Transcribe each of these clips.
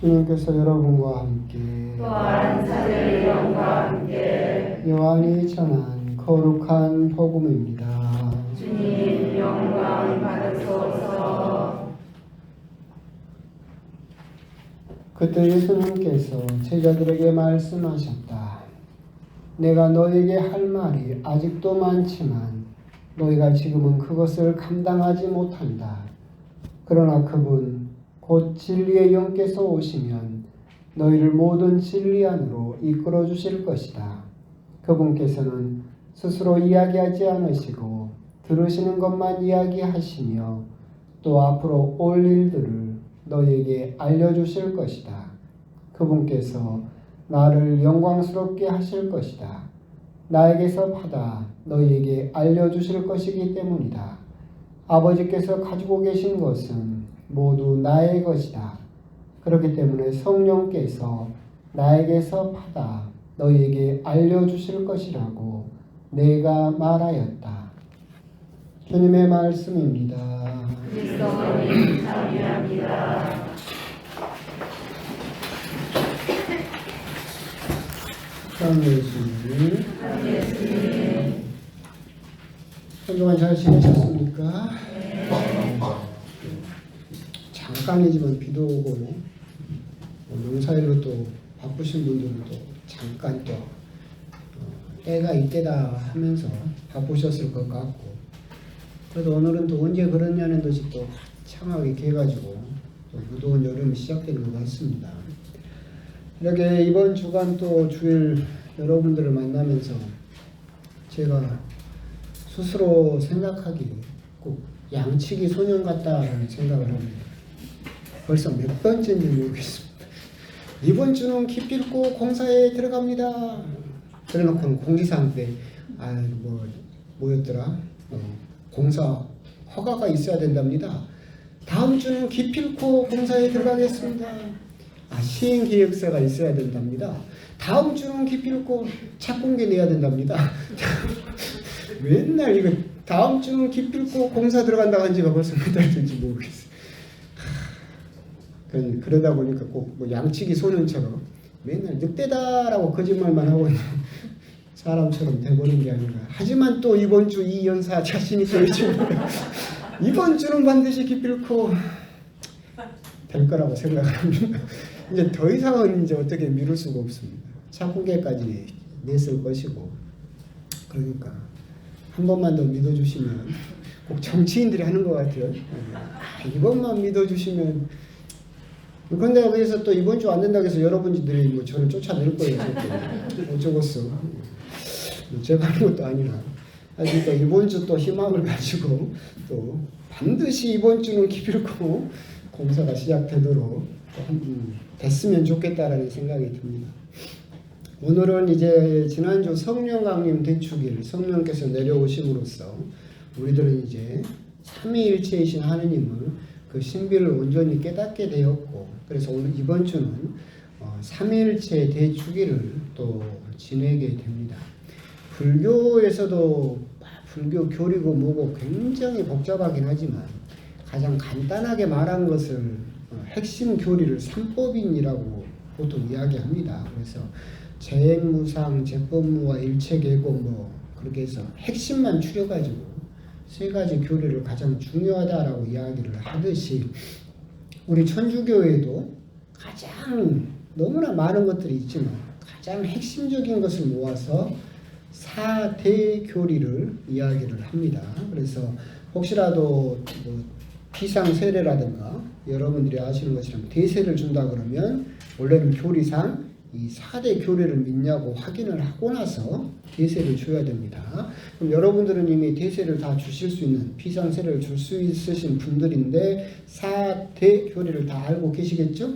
주님께서 여러분과 함께 또한 사절의 영과 함께 요한이 전한 거룩한 복음입니다. 주님 영광 받으소서 그때 예수님께서 제자들에게 말씀하셨다. 내가 너에게 할 말이 아직도 많지만 너희가 지금은 그것을 감당하지 못한다. 그러나 그분 곧 진리의 영께서 오시면 너희를 모든 진리 안으로 이끌어 주실 것이다. 그분께서는 스스로 이야기하지 않으시고 들으시는 것만 이야기하시며 또 앞으로 올 일들을 너희에게 알려주실 것이다. 그분께서 나를 영광스럽게 하실 것이다. 나에게서 받아 너희에게 알려주실 것이기 때문이다. 아버지께서 가지고 계신 것은 모두 나의 것이다. 그렇기 때문에 성령께서 나에게서 받아 너희에게 알려주실 것이라고 내가 말하였다. 주님의 말씀입니다. 사랑의 예수님. 한동안 잘 지내셨습니까? 잠깐이지만 비도 오고 뭐 농사일로 또 바쁘신 분들은 또 잠깐 또 어, 때가 이때다 하면서 바쁘셨을 것 같고 그래도 오늘은 또 언제 그러냐는 듯이 또 창하게 개가지고 또 무더운 여름이 시작되는 것 같습니다. 이렇게 이번 주간 또 주일 여러분들을 만나면서 제가 스스로 생각하기에 꼭 양치기 소년 같다라는 생각을 합니다. 벌써 몇 번째인지 모르겠습니다. 이번 주는 기필코 공사에 들어갑니다. 그래놓고는 공지사항 때, 아, 뭐, 뭐였더라? 어, 공사 허가가 있어야 된답니다. 다음 주는 기필코 공사에 들어가겠습니다. 아, 시행 계획서가 있어야 된답니다. 다음 주는 기필코 착공계 내야 된답니다. 맨날 이거 다음 주는 기필코 공사 들어간다 한 지가 벌써 몇 달인지 모르겠어요. 그- 그러다 보니까 꼭 뭐 양치기 소년처럼 맨날 늑대다라고 거짓말만 하고 있는 사람처럼 돼버린 게 아닌가. 하지만 또 이번 주 이 연사 자신 있어 있습니다. 이번 주는 반드시 기필코 될 거라고 생각합니다. 이제 더 이상은 이제 어떻게 미룰 수가 없습니다. 착공계까지 냈을 것이고 그러니까 한 번만 더 믿어주시면 꼭 정치인들이 하는 것 같아요. 아, 이번만 믿어주시면 그런데 그래서 또 이번 주 안 된다고 해서 여러분들이 뭐 저를 쫓아낼 거예요. 또. 어쩌겠어. 뭐 제가 하는 것도 아니라. 또 이번 주 또 희망을 가지고 또 반드시 이번 주는 기필코 공사가 시작되도록 됐으면 좋겠다라는 생각이 듭니다. 오늘은 이제 지난주 성령 강림 대축일 성령께서 내려오심으로써 우리들은 이제 삼위일체이신 하느님을 그 신비를 온전히 깨닫게 되었고 그래서 오늘 이번 주는 어, 삼위일체 대축일을 또 지내게 됩니다. 불교에서도 불교 교리고 뭐고 굉장히 복잡하긴 하지만 가장 간단하게 말한 것을 어, 핵심 교리를 삼법인이라고 보통 이야기합니다. 그래서 재행무상, 재법무와 일체계고 뭐 그렇게 해서 핵심만 추려가지고 세 가지 교리를 가장 중요하다라고 이야기를 하듯이 우리 천주교에도 가장 너무나 많은 것들이 있지만 가장 핵심적인 것을 모아서 사대 교리를 이야기를 합니다. 그래서 혹시라도 뭐 피상 세례라든가 여러분들이 아시는 것처럼 대세를 준다 그러면 원래는 교리상 이 4대 교리를 믿냐고 확인을 하고 나서 대세를 줘야 됩니다. 그럼 여러분들은 이미 대세를 다 주실 수 있는 피상 세례를 줄 수 있으신 분들인데 4대 교리를 다 알고 계시겠죠?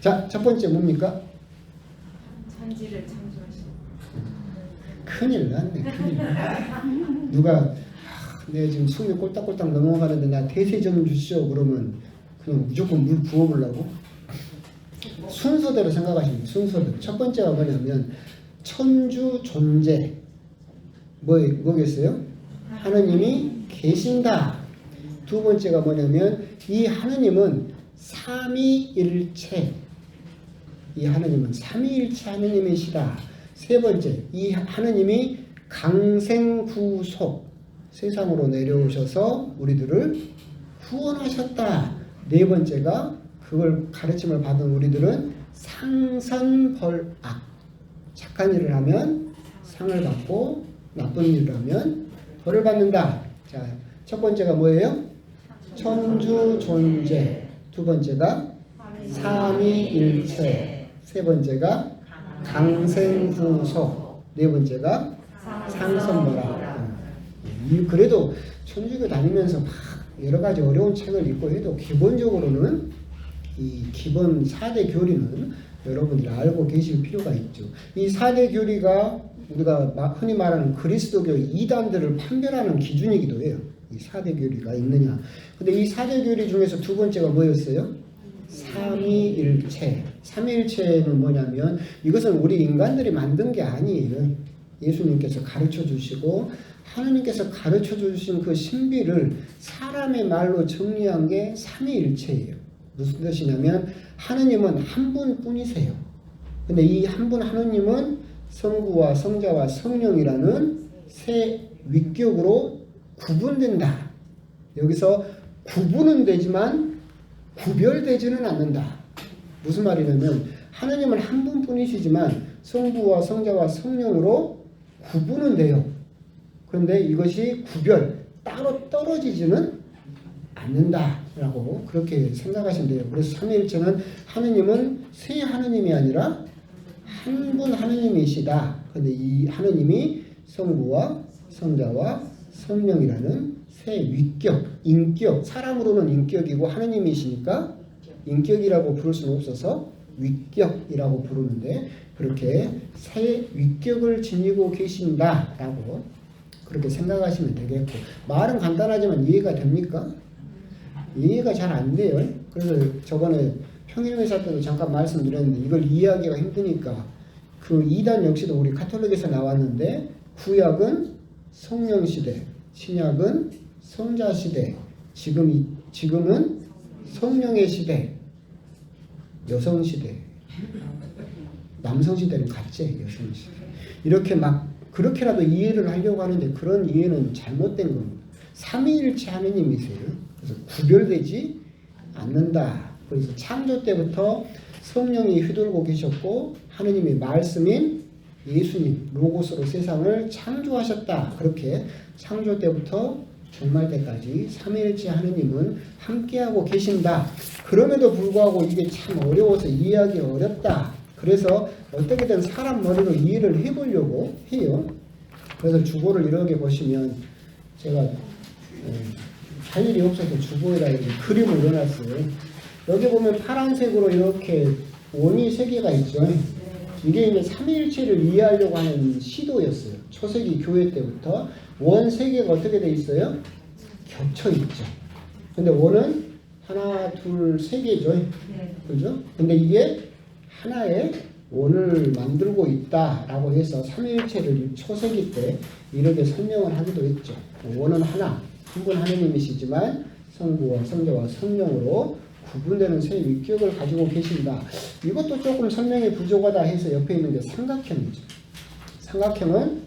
자, 첫 번째 뭡니까? 천지를 창조하신 큰일 났네. 큰일 났네. 누가 아, 내 지금 숨이 꼴딱꼴딱 넘어가는데 나 대세 좀 주시오 그러면 그냥 무조건 물 부어보려고 순서대로 생각하시면. 순서대로 첫 번째가 뭐냐면 천주 존재 뭐 뭐겠어요? 하느님이 계신다. 두 번째가 뭐냐면 이 하느님은 삼위일체 이 하느님은 삼위일체 하느님이시다. 세 번째 이 하느님이 강생구속 세상으로 내려오셔서 우리들을 후원하셨다. 네 번째가 그걸 가르침을 받은 우리들은 상선벌악 착한 일을 하면 상을 받고 나쁜 일을 하면 벌을 받는다. 자, 첫 번째가 뭐예요? 천주 존재. 두 번째가 삼위일체. 세 번째가 강생후속. 네 번째가 상선벌악. 이 그래도 천주교 다니면서 막 여러 가지 어려운 책을 읽고 해도 기본적으로는 이 기본 4대 교리는 여러분들이 알고 계실 필요가 있죠. 이 4대 교리가 우리가 마- 흔히 말하는 그리스도교의 이단들을 판별하는 기준이기도 해요. 이 4대 교리가 있느냐. 근데 이 4대 교리 중에서 두 번째가 뭐였어요? 삼위일체. 삼위일체는 뭐냐면 이것은 우리 인간들이 만든 게 아니에요. 예수님께서 가르쳐 주시고 하나님께서 가르쳐 주신 그 신비를 사람의 말로 정리한 게 삼위일체예요. 무슨 뜻이냐면 하느님은 한 분뿐이세요. 근데 이 한 분 하느님은 성부와 성자와 성령이라는 세 위격으로 구분된다. 여기서 구분은 되지만 구별되지는 않는다. 무슨 말이냐면 하느님은 한 분뿐이시지만 성부와 성자와 성령으로 구분은 돼요. 그런데 이것이 구별 따로 떨어지지는 않는다 라고 그렇게 생각하시면 돼요. 그래서 삼위일체는 하느님은 세 하느님이 아니라 한 분 하느님이시다. 근데 이 하느님이 성부와 성자와 성령이라는 세 위격, 인격, 사람으로는 인격이고 하느님이시니까 인격이라고 부를 수는 없어서 위격이라고 부르는데 그렇게 세 위격을 지니고 계신다라고 그렇게 생각하시면 되겠고 말은 간단하지만 이해가 됩니까? 이해가 잘 안 돼요. 그래서 저번에 평일회사 때도 잠깐 말씀드렸는데 이걸 이해하기가 힘드니까 그 이단 역시도 우리 카톨릭에서 나왔는데 구약은 성령 시대, 신약은 성자 시대, 지금 이- 지금은 성령의 시대, 여성 시대, 남성 시대는 같지 여성 시대 이렇게 막 그렇게라도 이해를 하려고 하는데 그런 이해는 잘못된 겁니다. 삼위일체 하느님이세요. 구별되지 않는다. 그래서 창조 때부터 성령이 휘둘고 계셨고 하느님의 말씀인 예수님 로고스로 세상을 창조하셨다. 그렇게 창조 때부터 종말 때까지 삼위일체 하느님은 함께하고 계신다. 그럼에도 불구하고 이게 참 어려워서 이해하기 어렵다. 그래서 어떻게든 사람 머리로 이해를 해보려고 해요. 그래서 주보를 이렇게 보시면 제가 예, 할 일이 없어서 주보에다 이렇게 그림을 넣어놨어요. 여기 보면 파란색으로 이렇게 원이 세 개가 있죠. 이게 이제 삼위일체를 이해하려고 하는 시도였어요. 초세기 교회 때부터 원 세 개가 어떻게 돼 있어요? 겹쳐 있죠. 근데 원은 하나, 둘, 세 개죠. 그죠? 근데 이게 하나의 원을 만들고 있다라고 해서 삼위일체를 초세기 때 이렇게 설명을 하기도 했죠. 원은 하나, 한분 하느님이시지만 성부와 성자와 성령으로 구분되는 세 위격을 가지고 계신다. 이것도 조금 설명이 부족하다 해서 옆에 있는 게 삼각형이죠. 삼각형은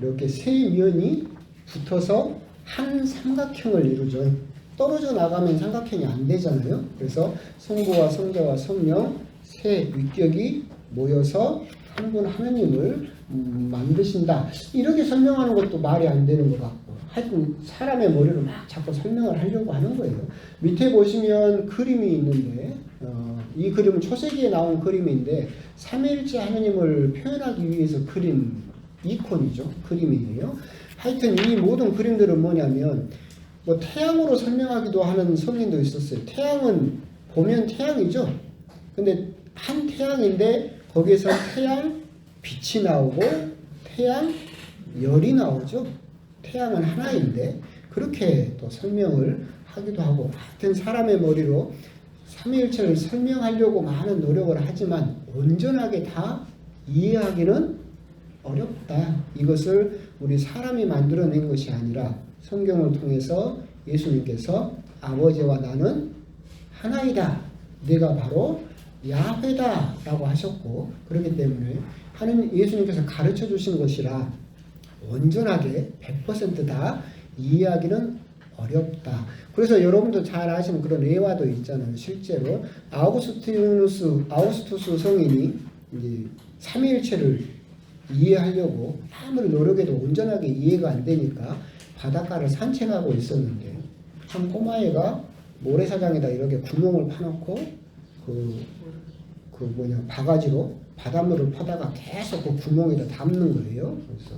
이렇게 세 면이 붙어서 한 삼각형을 이루죠. 떨어져 나가면 삼각형이 안 되잖아요. 그래서 성부와 성자와 성령 세 위격이 모여서 한 분 하느님을 음, 만드신다. 이렇게 설명하는 것도 말이 안 되는 것 같고 하여튼 사람의 머리로 막 자꾸 설명을 하려고 하는 거예요. 밑에 보시면 그림이 있는데 어, 이 그림은 초세기에 나온 그림인데 삼일째 하느님을 표현하기 위해서 그린 이콘이죠. 그림이에요. 하여튼 이 모든 그림들은 뭐냐면 뭐 태양으로 설명하기도 하는 성인도 있었어요. 태양은 보면 태양이죠. 근데 한 태양인데 거기에서 태양 빛이 나오고 태양 열이 나오죠. 태양은 하나인데 그렇게 또 설명을 하기도 하고 하여튼 사람의 머리로 삼위일체를 설명하려고 많은 노력을 하지만 온전하게 다 이해하기는 어렵다. 이것을 우리 사람이 만들어낸 것이 아니라 성경을 통해서 예수님께서 아버지와 나는 하나이다. 내가 바로 야훼다라고 하셨고 그렇기 때문에 하나님 예수님께서 가르쳐 주신 것이라 온전하게 100%다 이해하기는 어렵다. 그래서 여러분도 잘 아시는 그런 예화도 있잖아요. 실제로 아우구스티누스 아우스투스 성인이 이제 삼위일체를 이해하려고 아무리 노력해도 온전하게 이해가 안 되니까 바닷가를 산책하고 있었는데 한 꼬마애가 모래사장에다 이렇게 구멍을 파놓고 그, 그 뭐냐 바가지로 바닷물을 퍼다가 계속 그 구멍에다 담는 거예요. 그래서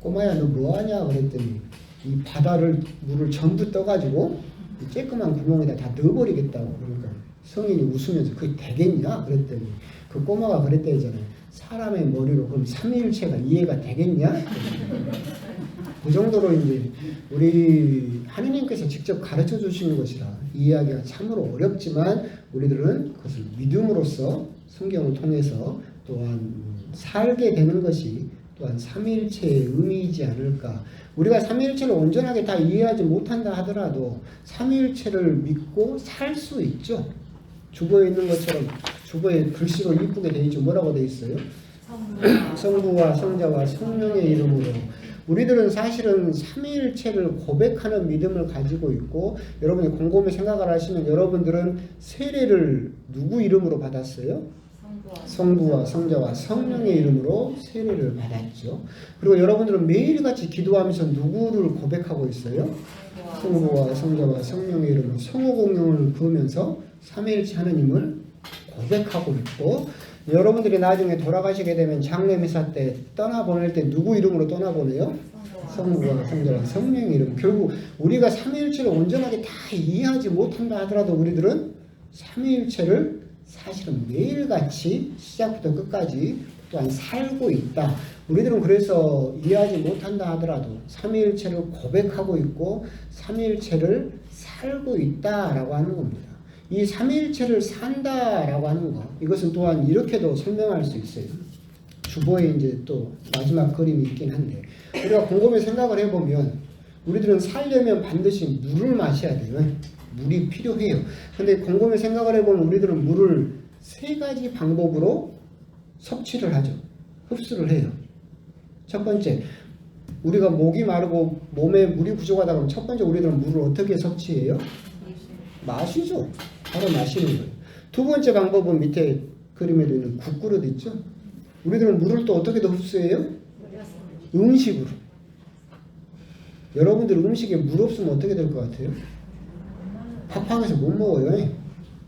꼬마야 너 뭐하냐 그랬더니 이 바다를 물을 전부 떠가지고 이 쬐끄만 구멍에다 다 넣어버리겠다고 그러니까 성인이 웃으면서 그게 되겠냐 그랬더니 그 꼬마가 그랬대잖아요. 사람의 머리로 그럼 삼위일체가 이해가 되겠냐? 그 정도로 이제 우리 하느님께서 직접 가르쳐 주시는 것이라 이해하기가 참으로 어렵지만 우리들은 그것을 믿음으로써 성경을 통해서 또한 살게 되는 것이 또한 삼위일체의 의미이지 않을까. 우리가 삼위일체를 온전하게 다 이해하지 못한다 하더라도 삼위일체를 믿고 살 수 있죠. 주보에 있는 것처럼 주보에 글씨로 이쁘게 돼 있죠. 뭐라고 돼 있어요? 성부와 성자와 성령의 이름으로 우리들은 사실은 삼위일체를 고백하는 믿음을 가지고 있고 여러분이 곰곰이 생각을 하시면 여러분들은 세례를 누구 이름으로 받았어요? 성부와 성자와 성령의 이름으로 세례를 받았죠. 그리고 여러분들은 매일같이 기도하면서 누구를 고백하고 있어요? 성부와 성자와 성령의 이름으로 성호 공용을 부으면서 삼위일체 하나님을 고백하고 있고 여러분들이 나중에 돌아가시게 되면 장례 미사 때 떠나보낼 때 누구 이름으로 떠나보내요? 성부와 성자와 성령의 이름. 결국 우리가 삼위일체를 온전하게 다 이해하지 못한다 하더라도 우리들은 삼위일체를 사실은 매일같이 시작부터 끝까지 또한 살고 있다. 우리들은 그래서 이해하지 못한다 하더라도 삼위일체를 고백하고 있고 삼위일체를 살고 있다라고 하는 겁니다. 이 삼위일체를 산다라고 하는 것 이것은 또한 이렇게도 설명할 수 있어요. 주보에 이제 또 마지막 그림이 있긴 한데 우리가 곰곰이 생각을 해보면 우리들은 살려면 반드시 물을 마셔야 돼요. 물이 필요해요. 근데 곰곰이 생각을 해보면 우리들은 물을 세 가지 방법으로 섭취를 하죠. 흡수를 해요. 첫 번째, 우리가 목이 마르고 몸에 물이 부족하다 그러면 첫 번째 우리들은 물을 어떻게 섭취해요? 마시죠. 바로 마시는 거예요. 두 번째 방법은 밑에 그림에도 있는 국그릇 있죠? 우리들은 물을 또 어떻게 더 흡수해요? 음식으로. 여러분들 음식에 물 없으면 어떻게 될 것 같아요? 팍팍해서 못 먹어요.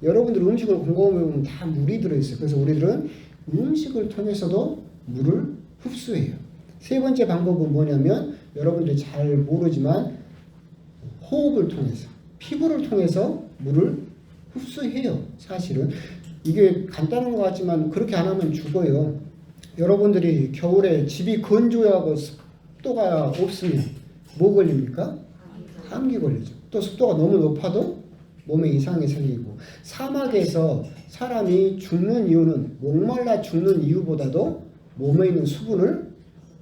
여러분들 음식을 곰곰이 보면 다 물이 들어있어요. 그래서 우리들은 음식을 통해서도 물을 흡수해요. 세 번째 방법은 뭐냐면 여러분들이 잘 모르지만 호흡을 통해서 피부를 통해서 물을 흡수해요. 사실은 이게 간단한 것 같지만 그렇게 안 하면 죽어요. 여러분들이 겨울에 집이 건조하고 습도가 없으면 뭐 걸립니까? 감기 걸리죠. 또 습도가 너무 높아도 몸에 이상이 생기고 사막에서 사람이 죽는 이유는 목말라 죽는 이유보다도 몸에 있는 수분을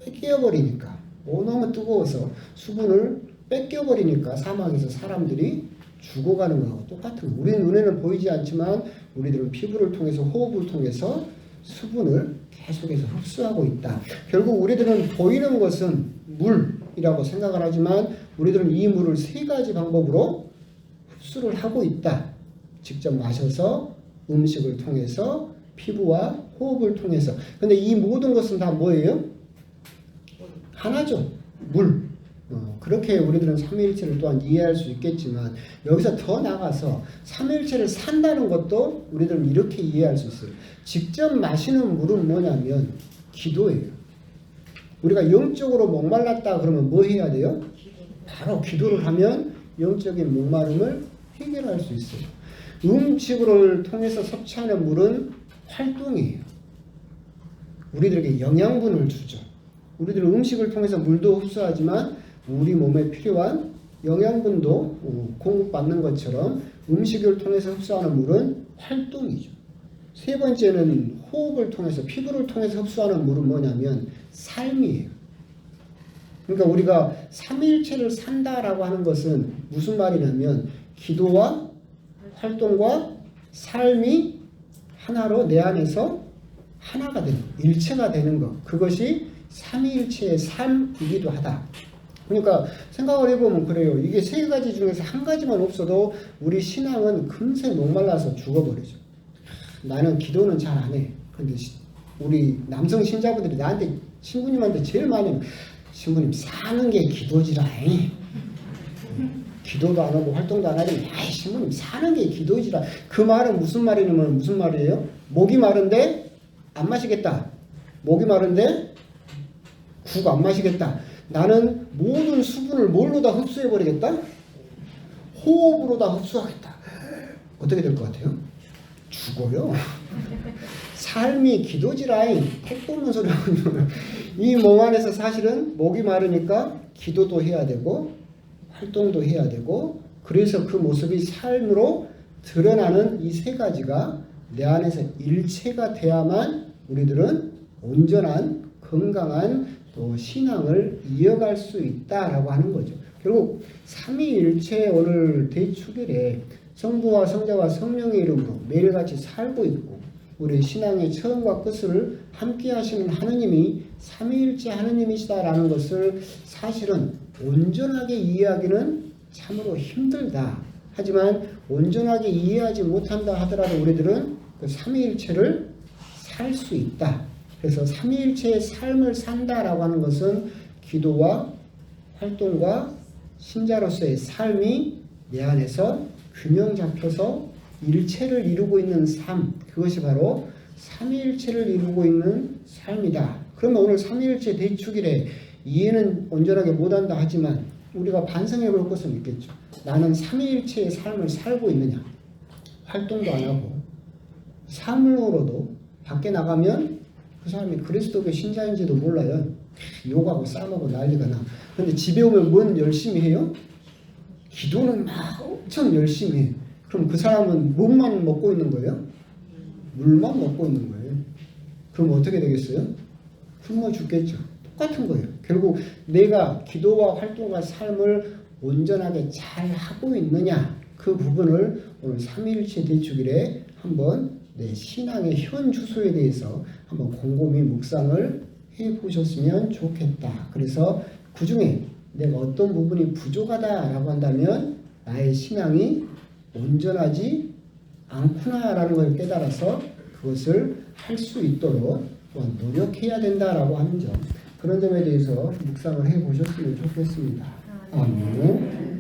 뺏겨버리니까 오, 너무 뜨거워서 수분을 뺏겨버리니까 사막에서 사람들이 죽어가는 거하고 똑같은 거. 우리 눈에는 보이지 않지만 우리들은 피부를 통해서 호흡을 통해서 수분을 계속해서 흡수하고 있다. 결국 우리들은 보이는 것은 물이라고 생각을 하지만 우리들은 이 물을 세 가지 방법으로 흡수를 하고 있다. 직접 마셔서 음식을 통해서 피부와 호흡을 통해서. 근데 이 모든 것은 다 뭐예요? 하나죠. 물. 어, 그렇게 우리들은 삼위일체를 또한 이해할 수 있겠지만 여기서 더 나가서 삼위일체를 산다는 것도 우리들은 이렇게 이해할 수 있어요. 직접 마시는 물은 뭐냐면 기도예요. 우리가 영적으로 목말랐다 그러면 뭐 해야 돼요? 바로 기도를 하면 영적인 목마름을 해결할 수 있어요. 음식을 통해서 섭취하는 물은 활동이에요. 우리들에게 영양분을 주죠. 우리들은 음식을 통해서 물도 흡수하지만 우리 몸에 필요한 영양분도 어, 공급받는 것처럼 음식을 통해서 흡수하는 물은 활동이죠. 세 번째는 호흡을 통해서 피부를 통해서 흡수하는 물은 뭐냐면 삶이에요. 그러니까 우리가 삼일체를 산다라고 하는 것은 무슨 말이냐면 기도와 활동과 삶이 하나로 내 안에서 하나가 되는 것, 일체가 되는 것 그것이 삼위일체의 삶이기도 하다. 그러니까 생각을 해보면 그래요. 이게 세 가지 중에서 한 가지만 없어도 우리 신앙은 금세 목말라서 죽어버리죠. 나는 기도는 잘 안 해. 근데 시- 우리 남성 신자분들이 나한테 신부님한테 제일 많이 신부님 사는 게 기도지라. 이. 기도도 안 하고 활동도 안 하니 야 신부님 사는 게 기도지라. 그 말은 무슨 말이냐면 무슨 말이에요? 목이 마른데 안 마시겠다. 목이 마른데 국 안 마시겠다. 나는 모든 수분을 뭘로 다 흡수해 버리겠다. 호흡으로 다 흡수하겠다. 어떻게 될 것 같아요? 죽어요. 삶이 기도지라인 택 뽑는 소리 하고 이몸 안에서 사실은 목이 마르니까 기도도 해야 되고 활동도 해야 되고 그래서 그 모습이 삶으로 드러나는 이 세 가지가 내 안에서 일체가 돼야만 우리들은 온전한 건강한 또 신앙을 이어갈 수 있다라고 하는 거죠. 결국 삼위일체 오늘 대축일에 성부와 성자와 성령의 이름으로 매일같이 살고 있고 우리 신앙의 처음과 끝을 함께 하시는 하느님이 삼위일체 하느님이시다라는 것을 사실은 온전하게 이해하기는 참으로 힘들다. 하지만 온전하게 이해하지 못한다 하더라도 우리들은 그 삼위일체를 살 수 있다. 그래서 삼위일체의 삶을 산다라고 하는 것은 기도와 활동과 신자로서의 삶이 내 안에서 균형 잡혀서 일체를 이루고 있는 삶 그것이 바로 삼위일체를 이루고 있는 삶이다. 그러면 오늘 삼위일체 대축일에 이해는 온전하게 못한다 하지만 우리가 반성해 볼 것은 있겠죠. 나는 삼위일체의 삶을 살고 있느냐? 활동도 안 하고 삶으로도 밖에 나가면 그 사람이 그리스도교 신자인지도 몰라요. 욕하고 싸먹고 난리가 나. 근데 집에 오면 뭔 열심히 해요? 기도는 막 엄청 열심히 해. 그럼 그 사람은 뭐만 먹고 있는 거예요? 물만 먹고 있는 거예요. 그럼 어떻게 되겠어요? 굶어 죽겠죠. 똑같은 거예요. 결국 내가 기도와 활동과 삶을 온전하게 잘 하고 있느냐 그 부분을 오늘 삼일체 대축일에 한번 내 신앙의 현 주소에 대해서 한번 곰곰이 묵상을 해 보셨으면 좋겠다. 그래서 그 중에 내가 어떤 부분이 부족하다라고 한다면 나의 신앙이 온전하지 않구나라는 걸 깨달아서 그것을 할 수 있도록 또한 노력해야 된다라고 하는 점 그런 점에 대해서 묵상을 해 보셨으면 좋겠습니다. 아멘.